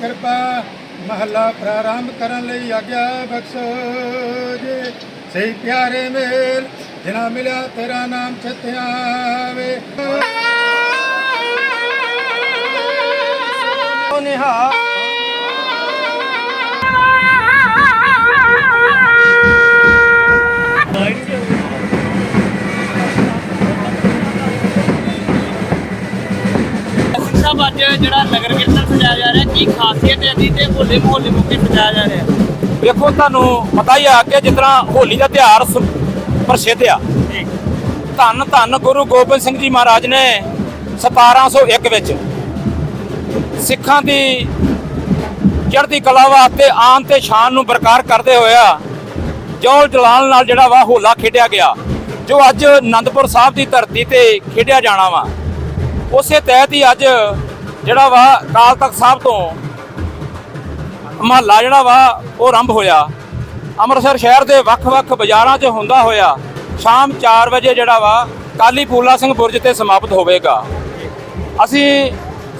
ਕਿਰਪਾ ਮਹੱਲਾ ਪ੍ਰਾਰੰਭ ਕਰਨ ਲਈ ਆਗਿਆ ਬਖਸ਼ੋ ਜੀ। ਸਹੀ ਪਿਆਰੇ ਮੇਲ ਜਿਨਾ ਮਿਲਿਆ ਤੇਰਾ ਨਾਮ ਛਤਿਆ ਵੇ। ਨਿਹਾਲ ਸਾਹਿਬ ਅੱਜ ਜਿਹੜਾ ਨਗਰ ਕੀਰਤਨ ਸਜਾਇਆ ਜਾ ਰਿਹਾ ਕੀ ਖਾਸੀਅਤ ਹੈ ਇਹਦੀ ਤੇ ਹੋਲੇ ਮੁਹੱਲੇ ਮੌਕੇ ਸਜਾਇਆ ਜਾ ਰਿਹਾ? ਵੇਖੋ ਤੁਹਾਨੂੰ ਪਤਾ ਹੀ ਆ ਕਿ ਜਿਸ ਤਰ੍ਹਾਂ ਹੋਲੀ ਦਾ ਤਿਉਹਾਰ ਸ- ਪ੍ਰਸਿੱਧ ਆ। ਜੀ। ਧੰਨ ਧੰਨ ਗੁਰੂ ਗੋਬਿੰਦ ਸਿੰਘ ਜੀ ਮਹਾਰਾਜ ਨੇ 1701 ਵਿੱਚ ਸਿੱਖਾਂ ਦੀ ਚੜ੍ਹਦੀ ਕਲਾ ਵਾਸਤੇ ਆਨ ਤੇ ਸ਼ਾਨ ਨੂੰ ਬਰਕਰਾਰ ਕਰਦੇ ਹੋਇਆ ਜੋਲ ਜਲਾਲ ਨਾਲ ਜਿਹੜਾ ਵਾ ਹੋਲਾ ਖੇਡਿਆ ਗਿਆ ਜੋ ਅੱਜ ਆਨੰਦਪੁਰ ਸਾਹਿਬ ਦੀ ਧਰਤੀ ਤੇ ਖੇਡਿਆ ਜਾਣਾ ਵਾ। ਉਸੇ ਤਹਿਤ ਹੀ ਅੱਜ ਜਿਹੜਾ ਵਾ ਅਕਾਲ ਤਖਤ ਸਾਹਿਬ ਤੋਂ ਮਹੱਲਾ ਜਿਹੜਾ ਵਾ ਉਹ ਆਰੰਭ ਹੋਇਆ। ਅੰਮ੍ਰਿਤਸਰ ਸ਼ਹਿਰ ਦੇ ਵੱਖ-ਵੱਖ ਬਾਜ਼ਾਰਾਂ 'ਚ ਹੁੰਦਾ ਹੋਇਆ ਸ਼ਾਮ 4 ਵਜੇ ਜਿਹੜਾ ਵਾ ਕਾਲੀ ਫੂਲਾ ਸਿੰਘ ਬੁਰਜ ਤੇ ਸਮਾਪਤ ਹੋਵੇਗਾ। ਅਸੀਂ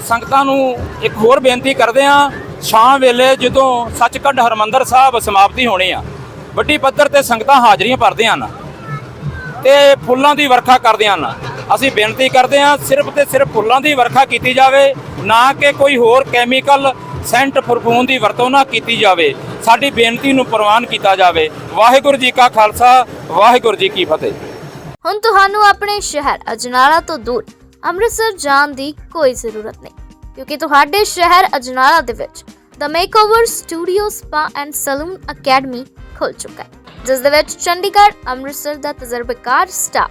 ਸੰਗਤਾਂ ਨੂੰ ਇੱਕ ਹੋਰ ਬੇਨਤੀ ਕਰਦੇ ਹਾਂ, ਸ਼ਾਮ ਵੇਲੇ ਜਦੋਂ ਸੱਚਖੰਡ ਹਰਮੰਦਰ ਸਾਹਿਬ ਸਮਾਪਤੀ ਹੋਣੀ ਆ, ਵੱਡੀ ਪੱਧਰ ਤੇ ਸੰਗਤਾਂ ਹਾਜ਼ਰੀਆਂ ਭਰਦੇ ਹਨ ਤੇ ਫੁੱਲਾਂ ਦੀ ਵਰਖਾ ਕਰਦੇ ਹਨ। ਅਸੀਂ ਬੇਨਤੀ ਕਰਦੇ ਹਾਂ ਸਿਰਫ ਤੇ ਸਿਰਫ ਫੁੱਲਾਂ ਦੀ ਵਰਖਾ ਕੀਤੀ ਜਾਵੇ, ਨਾ ਕਿ ਕੋਈ ਹੋਰ ਕੈਮੀਕਲ ਸੈਂਟ ਪਰਫਿਊਮ ਦੀ ਵਰਤੋਂ ਨਾ ਕੀਤੀ ਜਾਵੇ। ਸਾਡੀ ਬੇਨਤੀ ਨੂੰ ਪ੍ਰਵਾਨ ਕੀਤਾ ਜਾਵੇ। ਵਾਹਿਗੁਰੂ ਜੀ ਕਾ ਖਾਲਸਾ, ਵਾਹਿਗੁਰੂ ਜੀ ਕੀ ਫਤਿਹ। ਹੁਣ ਤੁਹਾਨੂੰ ਆਪਣੇ ਸ਼ਹਿਰ ਅਜਨਾਲਾ ਤੋਂ ਦੂਰ ਅੰਮ੍ਰਿਤਸਰ ਜਾਣ ਦੀ ਕੋਈ ਜ਼ਰੂਰਤ ਨਹੀਂ, ਕਿਉਂਕਿ ਤੁਹਾਡੇ ਸ਼ਹਿਰ ਅਜਨਾਲਾ ਦੇ ਵਿੱਚ the makeover studio spa and salon academy ਖੁੱਲ ਚੁੱਕਾ ਹੈ, ਜਿਸ ਦੇ ਵਿੱਚ ਚੰਡੀਗੜ੍ਹ, ਅੰਮ੍ਰਿਤਸਰ ਦਾ ਤਜਰਬੇਕਾਰ staff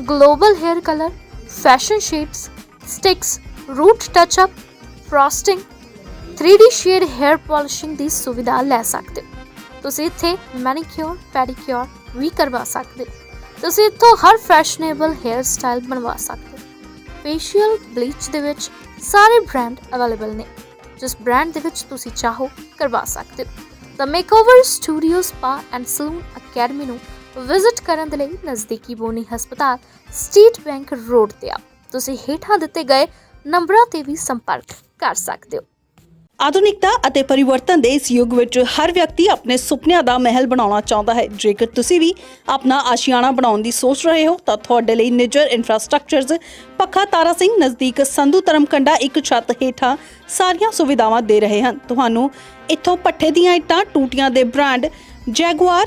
global hair colour fashion shades sticks root touch up frosting 3D shade hair polishing ਦੀ ਸੁਵਿਧਾ ਲੈ ਸਕਦੇ ਹੋ। ਤੁਸੀਂ ਇੱਥੇ ਮੈਨੀਕਿਉਰ ਪੈਡੀਕਿਉਰ ਵੀ ਕਰਵਾ ਸਕਦੇ ਹੋ। ਤੁਸੀਂ ਇੱਥੋਂ ਹਰ ਫੈਸ਼ਨੇਬਲ ਹੇਅਰ ਸਟਾਈਲ ਬਣਵਾ ਸਕਦੇ ਹੋ। ਫੇਸ਼ੀਅਲ ਬਲੀਚ ਦੇ ਵਿੱਚ ਸਾਰੇ ਬ੍ਰਾਂਡ ਅਵੇਲੇਬਲ ਨੇ। ਜਿਸ ਬ੍ਰਾਂਡ ਦੇ ਵਿੱਚ ਤੁਸੀਂ ਚਾਹੋ ਕਰਵਾ ਸਕਦੇ ਹੋ। The makeover studio spa and salon academy ਨੂੰ ਵਿਜ਼ਿਟ ਕਰਨ ਦੇ ਲਈ ਨਜ਼ਦੀਕੀ ਬੋਨੀ ਹਸਪਤਾਲ ਸਟੇਟ ਬੈਂਕ ਰੋਡ ਤੇ ਆ ਤੁਸੀਂ ਹੇਠਾਂ ਦਿੱਤੇ ਗਏ ਨੰਬਰਾਂ ਤੇ ਵੀ ਸੰਪਰਕ ਕਰ ਸਕਦੇ ਹੋ। ਆਧੁਨਿਕਤਾ ਅਤੇ ਪਰਿਵਰਤਨ ਦੇ ਇਸ ਯੁੱਗ ਵਿੱਚ ਹਰ ਵਿਅਕਤੀ ਆਪਣੇ ਸੁਪਨਿਆਂ ਦਾ ਮਹਿਲ ਬਣਾਉਣਾ ਚਾਹੁੰਦਾ ਹੈ। ਜੇਕਰ ਤੁਸੀਂ ਵੀ ਆਪਣਾ ਆਸ਼ੀਆਣਾ ਬਣਾਉਣ ਦੀ ਸੋਚ ਰਹੇ ਹੋ, ਤਾਂ ਤੁਹਾਡੇ ਲਈ ਨਿਜਰ ਇਨਫਰਾਸਟ੍ਰਕਚਰਜ਼ ਪੱਖਾ ਤਾਰਾ ਸਿੰਘ ਨਜ਼ਦੀਕ ਸੰਧੂ ਧਰਮਕੰਡਾ ਇੱਕ ਛੱਤ ਹੇਠਾਂ ਸਾਰੀਆਂ ਸੁਵਿਧਾਵਾਂ ਦੇ ਰਹੇ ਹਨ। ਤੁਹਾਨੂੰ ਇੱਥੋਂ ਪੱਠੇ ਦੀਆਂ ਇੱਟਾਂ, ਟੂਟੀਆਂ ਦੇ ਬ੍ਰਾਂਡ, ਜੈਗੁਆਰ